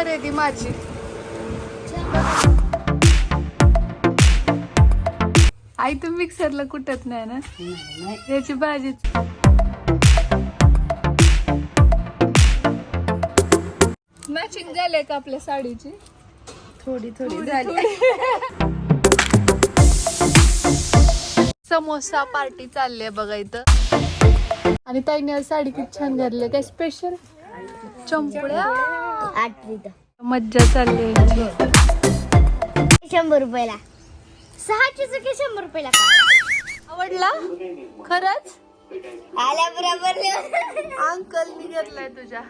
खरेदी माझी. आई तू मिक्सरला कुटत नाही ना? याची भाजीच. मॅचिंग झाले का आपल्या साडीची? थोडी थोडी झाली. समोसा पार्टी चालली आहे बघा इथं. आणि ताईने साडी किती छान घातली. काय स्पेशल चंपड्या आठवीत मज्जा चालली. शंभर रुपयाला. सहाशे चुकी शंभर रुपयाला आवडला? खरंच? आल्या बरोबर अंकलनी घेतलाय तुझ्या.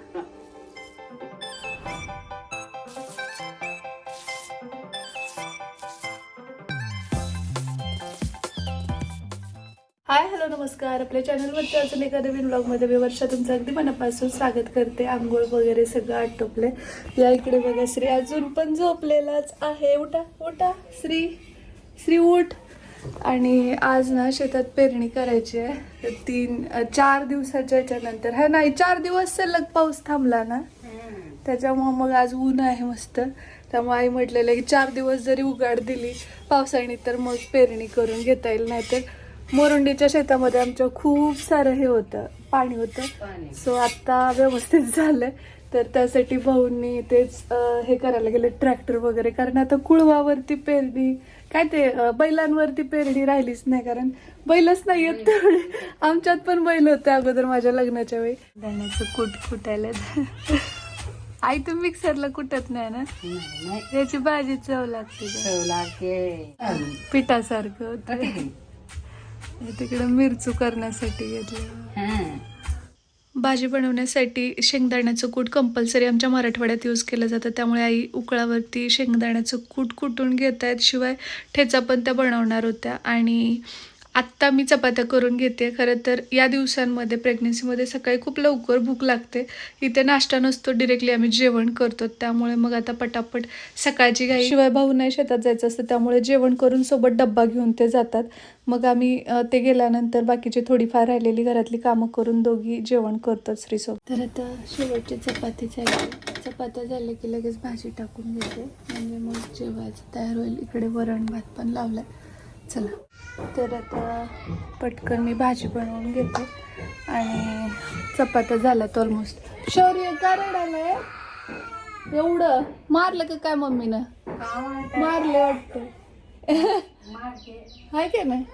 हाय हॅलो नमस्कार. आपल्या चॅनलवरती अजून एका नवीन ब्लॉगमध्ये मी वर्षा. तुमचं अगदी मनापासून स्वागत करते. आंघोळ वगैरे सगळं आटोपले. या इकडे बघा श्री अजून पण झोपलेलाच आहे. उठा उठा श्री श्री उठ. आणि आज ना शेतात पेरणी करायची आहे. तीन चार दिवसाच्या याच्यानंतर. हा नाही चार दिवस सलग पाऊस थांबला ना. त्याच्यामुळं मग आज ऊन आहे मस्त. त्यामुळे आई म्हटलेलं की चार दिवस जरी उघाड दिली पावसाने तर मग पेरणी करून घेता येईल. नाहीतर मोरुंडीच्या शेतामध्ये आमच्या खूप सारं हे होतं पाणी होतं. सो आता व्यवस्थित झालंय. तर त्यासाठी भाऊंनी तेच हे करायला गेले ट्रॅक्टर वगैरे. कारण आता कुळवावरती पेरणी काय ते बैलांवरती पेरणी राहिलीच नाही. कारण बैलच नाही येत तेवढे. आमच्यात पण बैल होते अगोदर माझ्या लग्नाच्या वेळी. धाण्याचं कूट कुटायला. आई तू मिक्सरला कुटत नाही ना? त्याची भाजी चव लागते का? पिठासारखं होतं. तिकडे मिरचू करण्यासाठी घेतलं भाजी बनवण्यासाठी शेंगदाण्याचं कूट कंपल्सरी आमच्या मराठवाड्यात यूज केलं जातं. त्यामुळे आई उकळावरती शेंगदाण्याचं कूट कुटून घेत आहेत शिवाय ठेचा पण त्या बनवणार होत्या. आणि आत्ता मी चपात्या करून घेते. खरं तर या दिवसांमध्ये प्रेग्नेन्सीमध्ये सकाळी खूप लवकर भूक लागते. इथे नाश्ता नसतो डिरेक्टली आम्ही जेवण करतो. त्यामुळे मग आता पटापट सकाळची घाई शिवाय भाऊ नाही शेतात जायचं असतं त्यामुळे जेवण करून सोबत डब्बा घेऊन ते जातात. मग आम्ही ते गेल्यानंतर बाकीची थोडीफार राहिलेली घरातली कामं करून दोघी जेवण करतो श्रीसोबत. तर आता शेवटची चपाती झाली. चपात्या झाल्या की लगेच भाजी टाकून घेते. म्हणजे मग जेवायचं तयार होईल. इकडे वरण भात पण लावलाय. चला. तर आता पटकन मी भाजी बनवून घेते. आणि चपात्या झाल्यात ऑलमोस्ट शौर्य का रडायलाय? एवढं? मारलं का काय मम्मीनं? मारले वाटतं. हाय का नाही?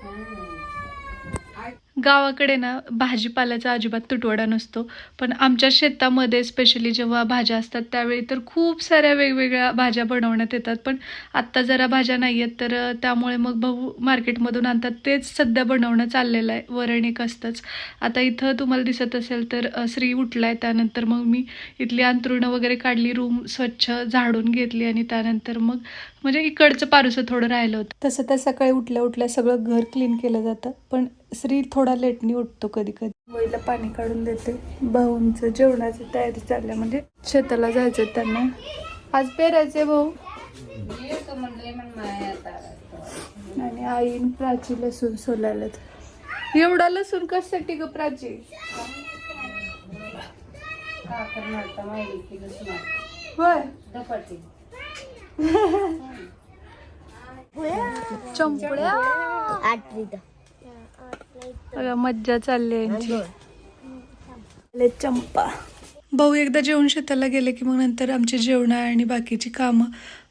गावाकडे ना भाजीपाल्याचा अजिबात तुटवडा नसतो. पण आमच्या शेतामध्ये स्पेशली जेव्हा भाज्या असतात त्यावेळी तर खूप साऱ्या वेगवेगळ्या भाज्या बनवण्यात येतात. पण आत्ता जरा भाज्या नाही आहेत तर त्यामुळे मग भाऊ मार्केटमधून आणतात. तेच सध्या बनवणं चाललेलं आहे. वरण एक असतंच. आता इथं तुम्हाला दिसत असेल तर श्री उठला आहे त्यानंतर मग मी इथली अंतरुणं वगैरे काढली रूम स्वच्छ झाडून घेतली आणि त्यानंतर मग म्हणजे इकडचं पारुसं थोडं राहिलं होतं. तसं तर सकाळी उठल्या उठल्या सगळं घर क्लीन केलं जातं. पण श्री थोडं लेटनी उठतो कधी कधी. वहीला पाणी काढून देते. भाऊंचं जेवणाची तयारी चालल्या म्हणजे शेताला जायचं त्यांना. आज पेरायचे भाऊ. आणि आई आणि प्राची लसूण सोलायला एवढा लसूण कशासाठी ग प्राची? होय. चंपड्या आठवीत. बघा मज्जा चालली आहे यांची. चंपा. भाऊ एकदा जेवण शेताला गेले की मग नंतर आमची जेवणं आणि बाकीची कामं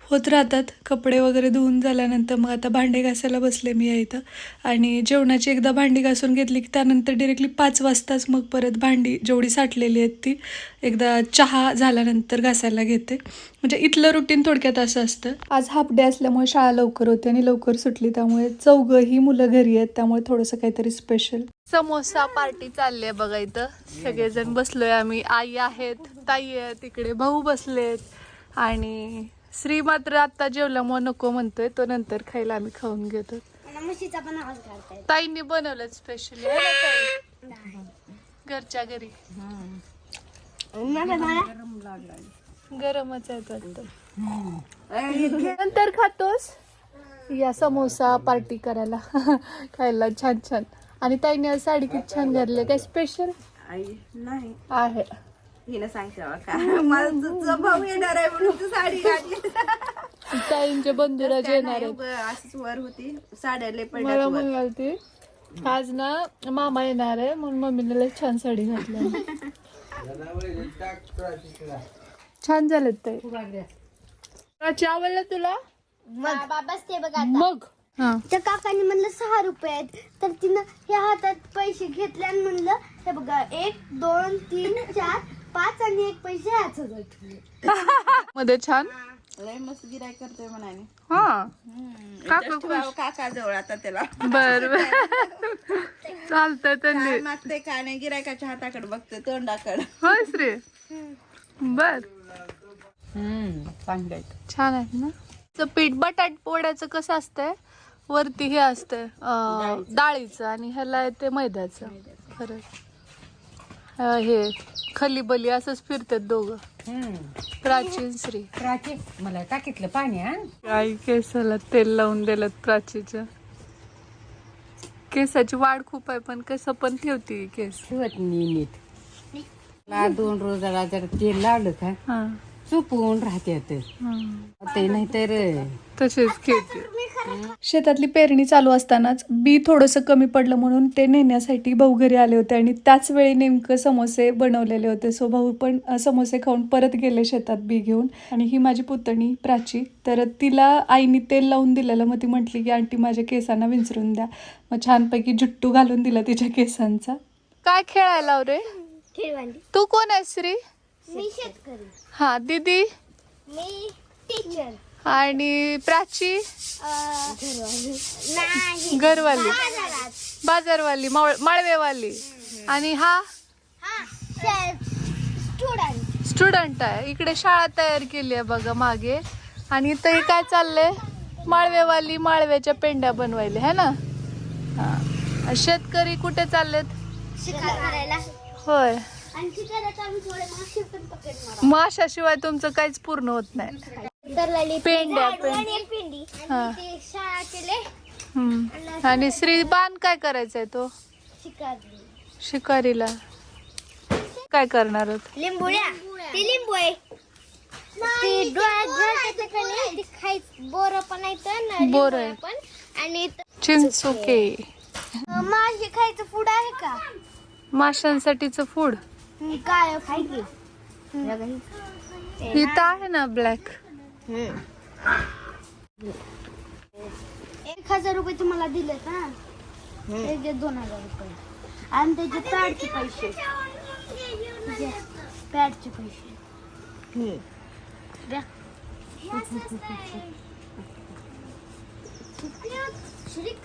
होत राहतात. कपडे वगैरे धुवून झाल्यानंतर मग आता भांडे घासायला बसले मी या इथं. आणि जेवणाची एकदा भांडी घासून घेतली की त्यानंतर डिरेक्टली पाच वाजताच मग परत भांडी जेवढी साठलेली आहेत ती एकदा चहा झाल्यानंतर घासायला घेते. म्हणजे इथलं रुटीन थोडक्यात असं असतं. आज हाफ डे असल्यामुळे शाळा लवकर होती आणि लवकर सुटली त्यामुळे चौघही मुलं घरी आहेत त्यामुळे थोडंसं काहीतरी स्पेशल समोसा पार्टी चालली आहे बघा इथं. सगळेजण बसलोय आम्ही. आई आहेत ताई आहेत तिकडे भाऊ बसलेत. आणि श्री मात्र आता जेवल्यामुळे नको म्हणतोय तो नंतर खायला आम्ही खाऊन घेतो. म्हशीचा पण आवाज काढताय ताईंनी बनवलं स्पेशली घरच्या घरी. गरमच आहे वाटतं. नंतर खातोस? या समोसा पार्टी करायला. खायला छान छान. आणि ताईने आज साडी किती छान घातली काय स्पेशल नाही. आहे. हिनं सांगते बा का मला तुझा भाऊ येणार आहे म्हणून तू साडी घातली. ताईंचे बंधुराज येणार असंच वर होती. साड्या लय मला पडल्या वर. म्हणालती आज ना मामा येणार आहे म्हणून मम्मीने लय छान साडी घातली. छान झालेत ते प्राची आवडलं तुला? बाबाच ते बघा मग. हा. त्या काकाने म्हणलं सहा रुपये आहेत. तर तिनं ह्या हातात पैसे घेतले आणि म्हणलं हे बघा एक दोन तीन चार पाच आणि एक पैसे ह्याच ठेवले. मध्ये छान? लय मस्त गिराय करतोय म्हणाने हा. काका जवळ आता त्याला. बर चालतंय त्यांनी. काय मागते काय नाही. गिरायकाच्या हाताकडे बघते तोंडाकडे. होय श्री. बर. छान आहे ना? तर पीठ बटाट पोळ्याचं कसं असतंय? वरती हे असतंय अं, डाळीचं. आणि ह्याला येते मैद्याचं. खरं अं, हे खलीबली असंच फिरतात दोघं. प्राचीन श्री. प्राची मला टाकीतलं पाणी आण आई केसाला तेल लावून दिलं प्राचीचं केसाची वाढ खूप आहे पण कसं पण ठेवती केस. ठेवत नाही नीट. दोन रोजाला जर तेल लावलं का हा. चुपवून राहते ते. हा. नाहीतर तसेच खेळते शेतातली पेरणी चालू असतानाच बी थोडंसं कमी पडलं म्हणून ते नेण्यासाठी भाऊ घरी आले होते आणि त्याच वेळी नेमकं समोसे बनवलेले होते. सो भाऊ पण समोसे खाऊन परत गेले शेतात बी घेऊन. आणि ही माझी पुतणी प्राची. तर तिला आईने तेल लावून दिलेलं. मग ती म्हटली की आंटी माझ्या केसांना विंचरून द्या. मग छानपैकी जुट्टू घालून दिला तिच्या केसांचा. काय खेळायला रे? तू कोण आहे श्री मी शेतकरी. हा दीदी? मी टीचर आणि प्राची? नाही. घरवाली. बाजारवाली माळ- माळवेवाली. आणि हा? स्टुडंट स्टुडंट आहे. इकडे शाळा तयार केली आहे बघा मागे. आणि इथं हे काय चाललंय? माळवेवाली माळव्याच्या पेंड्या बनवायला है ना? हा. शेतकरी कुठे चाललेत? शिकार करायला. होय. आणि शिकारात आम्ही थोडे मासे पण पकडणार माशाशिवाय तुमचं काहीच पूर्ण होत नाही. पेंड्या, आणि एक पेंडी. हा. आणि ते शाळा केले. हम्म. आणि श्रीबान काय करायचंय तो? शिकारली शिकारीला. काय करणार आहोत लिंबुळ्या. ते लिंबू आहे ते डोळ्यात घालतात का नाही, ते खायच बोर पण बोर आहे. पण. आणि चिंचुके. माझे खायचं फूड आहे का? माशांसाठीचं फूड. काय आहे ना ब्लॅक एक हजार रुपये तुम्हाला दिलेत ना त्याचे दोन हजार रुपये. आणि त्याचे पॅडचे पैसे. पॅडचे पैसे. द्या.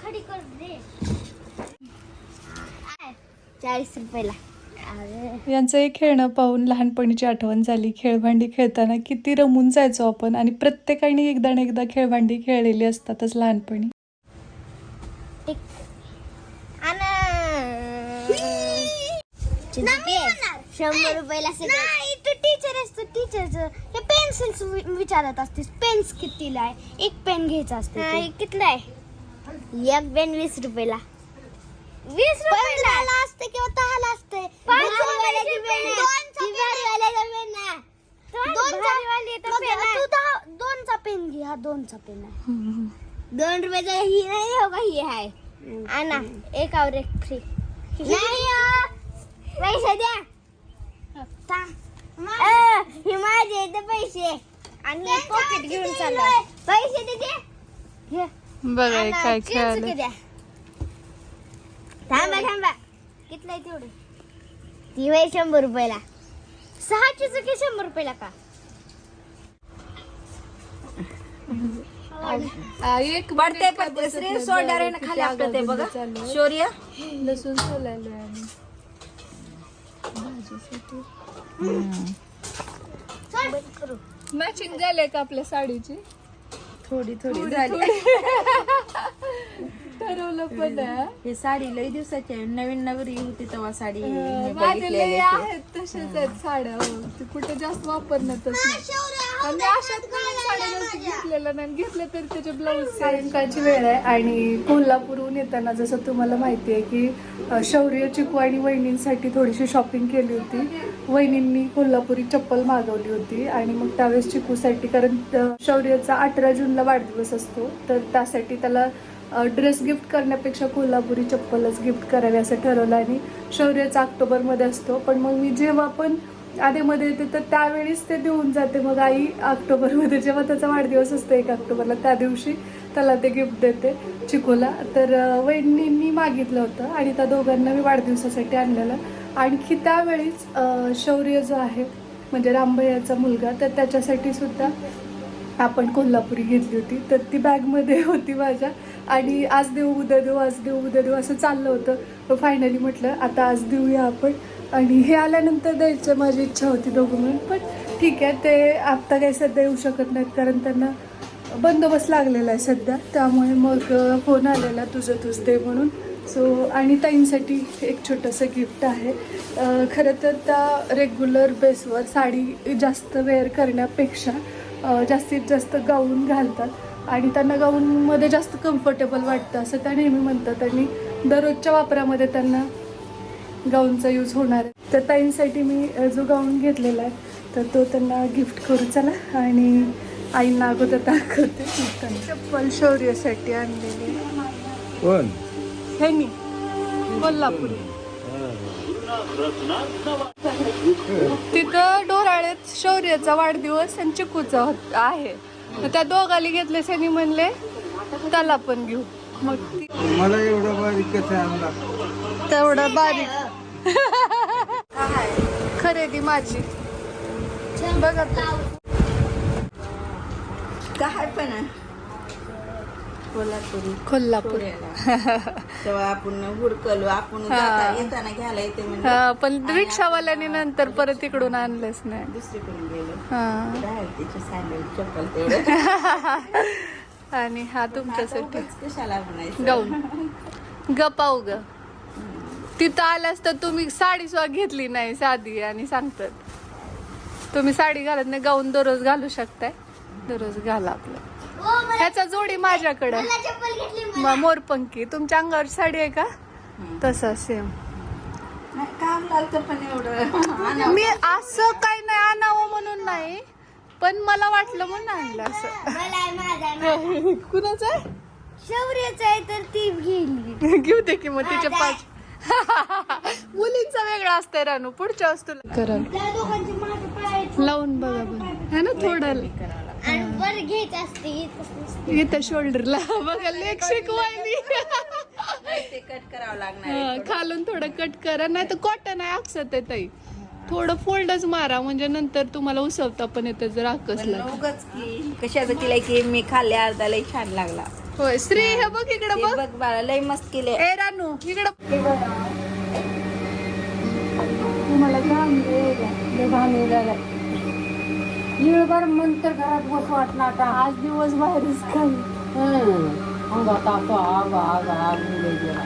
खडी कर चाळीस रुपयाला. यांचं एक खेळणं पाहून लहानपणीची आठवण झाली. खेळभांडी खेळताना किती रमून जायचो आपण आणि प्रत्येकाने एकदा ना एकदा खेळभांडी खेळलेली असतातच लहानपणी. शंभर रुपयाला नाही तू टीचर आहेस तू टीचरचं हे पेन्सिल्स विचारत असतेस. पेन्स कितीला आहे? एक पेन घ्यायचा असते कितीला आहे? एक पेन वीस रुपयाला. वीस रुपयाला असते किंवा दहाला असते. दोनचा पेन घे हा दोनचा पेन आहे. दोन रुपयाचा ही नाही हो का? ही आहे. आणा एक और एक फ्री नाही हो. पैसे द्या. अ, हे माझे इथे पैसे. आणि पॉकेट घेऊन चाललो. पैसे दे दे घे. बघा हे आणा, काय चिंच. थांबा आहे तेवढं. ती वय शंभर रुपयाला. सहाची चुकी शंभर रुपयाला का? एक पडते पडते श्री सोडणार खाली आपलं ते बघा. शौर्य. लसूण करू मॅचिंग झाले का आपल्या साडीची? थोडी थोडी झाली. ठरवलं पण. ही साडी लई दिवसाची आहे. नवीन नवरी होती तेव्हा साडी मी माझे बघितलेली लय आहे. आहेत तसेच आहेत साड्या हो. ते कुठे जास्त वापरण्यातच नाही आणि अशात साड्या जास्त घेतलेल्या नाही. घेतले तरी त्याचे ब्लाऊज सायंकाळची वेळ आहे. आणि कोल्हापूरहून येताना जसं तुम्हाला माहिती आहे की अ, शौर्य चिकू आणि वहिनींसाठी थोडीशी शॉपिंग केली होती. वहिनींनी कोल्हापुरी चप्पल मागवली होती. आणि मग त्यावेळेस चिकूसाठी कारण अ, शौर्याचा अठरा जूनला वाढदिवस असतो तर त्यासाठी त्याला ड्रेस गिफ्ट करण्यापेक्षा कोल्हापुरी चप्पलच गिफ्ट करावी असं ठरवलं आणि शौर्याचा ऑक्टोबरमध्ये असतो. पण मग मी जेव्हा पण आधेमध्ये येते तर त्यावेळीच ते देऊन जाते. मग आई ऑक्टोबरमध्ये जेव्हा त्याचा वाढदिवस असतो एक ऑक्टोबरला त्या दिवशी त्याला ते गिफ्ट देते चिकूला. तर वहिनींनी मागितलं होतं आणि त्या दोघांना मी वाढदिवसासाठी आणलेलं. आणखी त्यावेळीच शौर्य जो आहे म्हणजे रामभैयाचा मुलगा तर त्याच्यासाठी सुद्धा आपण कोल्हापुरी घेतली होती. तर ती बॅगमध्ये होती माझ्या. आणि आज देऊ उद्या देऊ आज देऊ उद्या देऊ असं चाललं होतं. फायनली म्हटलं आता आज देऊया आपण. आणि हे आल्यानंतर द्यायचं माझी इच्छा होती दोघं म्हणून पण ठीक आहे ते आत्ता काही सध्या येऊ शकत नाहीत कारण त्यांना बंदोबस्त लागलेला आहे सध्या. त्यामुळे मग फोन आलेला तुझं तुझ दे म्हणून. सो आणि ताईंसाठी एक छोटंसं गिफ्ट आहे. खरं तर त्या रेग्युलर बेसवर साडी जास्त वेअर करण्यापेक्षा जास्तीत जास्त गाऊन घालतात. आणि त्यांना गाऊनमध्ये जास्त कम्फर्टेबल वाटतं असं त्या नेहमी म्हणतात. आणि दररोजच्या वापरामध्ये त्यांना गाऊनचा यूज होणार आहे. तर ताईंसाठी मी जो गाऊन घेतलेला आहे तर तो त्यांना गिफ्ट करू. चला आणि आईंना अगोदर दाखवते. चप्पल शौर्यासाठी आणलेली ह्यानी कोल्हापुरी. तिथं डोराळ्यात शौर्याचा वाढदिवस आणि चिकूचा आहे. त्या दोघाली घेतले त्यांनी म्हणले त्याला पण घेऊ मग ती मला एवढं बारीक कसं आणला तेवढं बारीक खरेदी माझी बघा. काय पण आहे? कोल्हापुरी. कोल्हापूर. तेव्हा आपण हुडकलो आपण जाता येताना घ्यायला येते म्हणजे. हा पण रिक्षावाल्याने नंतर परत इकडून आणलंच नाही. दुसरीकडून गेलो. हा. राहील तिची सँडल चप्पल तेवढं. आणि हा तुमच्यासाठी. उगाच कशाला म्हणायचं गाऊन गपाव ग तिथं आल्यास तर तुम्ही साडी सुद्धा घेतली नाही साधी. आणि सांगतात तुम्ही साडी घालत नाही गाऊन दररोज घालू शकताय. दररोज घाला आपलं. ह्याचा जोडी माझ्याकडं. मला चप्पल घेतली म- मोरपंखी. तुमच्या अंगावर साडी आहे का? तसा सेम नाही, काम लागतं पण एवढं. मी असं काही नाही आणावं म्हणून नाही पण मला वाटलं म्हणून आणलं असं. कुणाचं आहे? शौर्याचं आहे तर ती गेली घेऊ दे की मग तिचे पाच. मुलींचा वेगळा असतंय रानू पुढच्या वस्तूला. करा लावून बघा बरं. है ना थोडं. आणि घ्यायचं असते इथं शोल्डरला बघा लेख शिकवायली. ते कट करावं लागणार हा, खालून थोडं कट करा नाही तर कॉटन आहे अक्षत आहे ताई. थोडं फोल्डच मारा म्हणजे नंतर तुम्हाला उसवता पण येतं जर आकसला उगाच की कशाचं केलंय की मी खाल्ले अर्धा लय छान लागला. होय श्री हे बघ इकडं ते बघ. बघ बाळा लय मस्त केले ए रानू इकडं. तुम्हाला दिवसभर नंतर घरात बस वाटला आता. आज दिवस बाहेरच खाली. अंगात असं आग आग आग गेला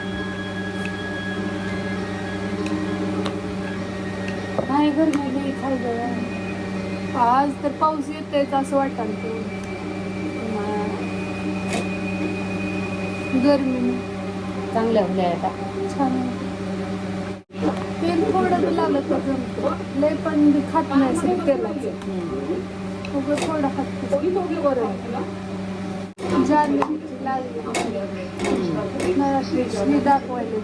नाही गरमी लई खायचं आज तर पाऊस येतेच असं वाटाल गरमी. चांगल्या फुल्या आता. छान. थोडं बी लागलं तर जमतं लय पण बी खात नाही असं तेलाचं उगं थोडं खात बरं दाखवायला.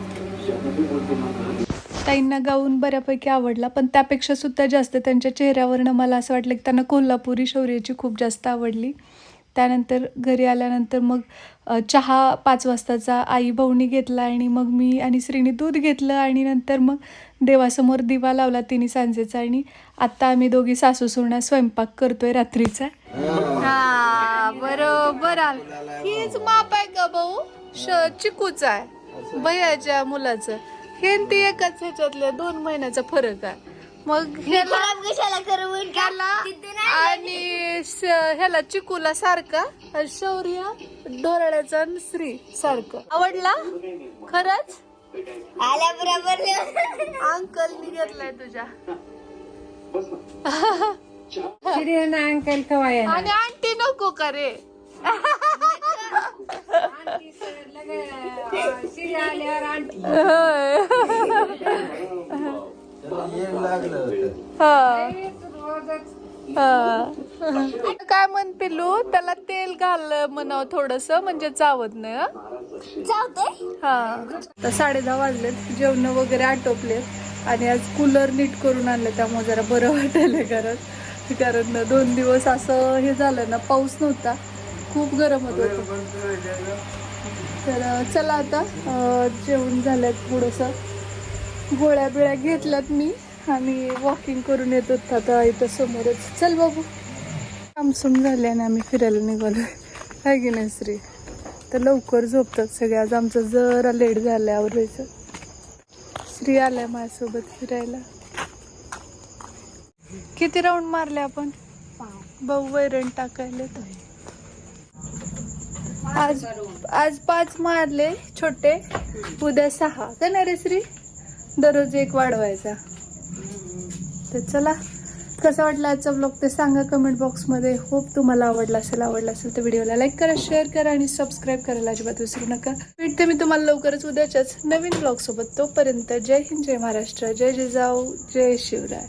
ताईंना गाऊन बऱ्यापैकी आवडला पण त्यापेक्षा सुद्धा जास्त त्यांच्या चेहऱ्यावरनं मला असं वाटलं की त्यांना कोल्हापुरी शौर्याची खूप जास्त आवडली. त्यानंतर घरी आल्यानंतर मग चहा पाच वाजताचा आई भाऊनी घेतला आणि मग मी आणि श्रीनी दूध घेतलं आणि नंतर मग देवासमोर दिवा लावला तिने सांजेचा आणि आत्ता आम्ही दोघी सासू सुना स्वयंपाक करतोय रात्रीचा. हा बरोबर आल. हीच माप आहे का भाऊ? श चिकूचा आहे. भैयाच्या मुलाचं. हे ती एकाच ह्याच्यातल्या दोन महिन्याचा फरक आहे. मग ह्याला आणि श- ह्याला चिकूला सारखा आणि शौर्य डोराळ्याचा आणि श्री सारखं. आवडला? खरंच? आल्या बरोबर. अंकलनी घेतलाय तुझ्या. सिरियन अंकल कवा येणार? आणि आंटी नको का रे लागलं होतं. हा. हा. काय म्हण पिलू त्याला तेल घाल म्हणावं थोडस म्हणजे चावत नाही हं? तर साडे दहा वाजलेत जेवण वगैरे आटोपले. आणि आज कूलर नीट करून आणलं त्यामुळे जरा बरं वाटायला घरात. कारण दोन दिवस असं हे झालं ना पाऊस नव्हता. खूप गरम होत होतं. तर चला आता जेवण झाल्यात थोडंसं. गोळ्या बिळ्या घेतल्यात मी. आणि वॉकिंग करून येत होत आता इथं समोरच. चल बाबू. कामसूम झाले आणि आम्ही फिरायला निघालो आहे की नाही श्री? तर लवकर झोपतात सगळे. आज आमचं जरा लेट झालं आवरायचं. श्री आलाय माझ्यासोबत फिरायला. किती राऊंड मारले आपण? भाऊ वैरण टाकायला तर. आज आज पाच मारले छोटे. उद्या सहा. का नाही रे श्री? दररोज एक वाढवायचा. तर चला कसा वाटला आजचा ब्लॉग ते सांगा कमेंट बॉक्समध्ये होप तुम्हाला आवडला असेल आवडला असेल तर व्हिडिओला लाईक करा शेअर करा आणि सबस्क्राईब करायला अजिबात विसरू नका. भेटते मी तुम्हाला लवकरच उद्याच्याच नवीन ब्लॉग सोबत. तोपर्यंत जय हिंद जय महाराष्ट्र जय जिजाऊ जय शिवराय.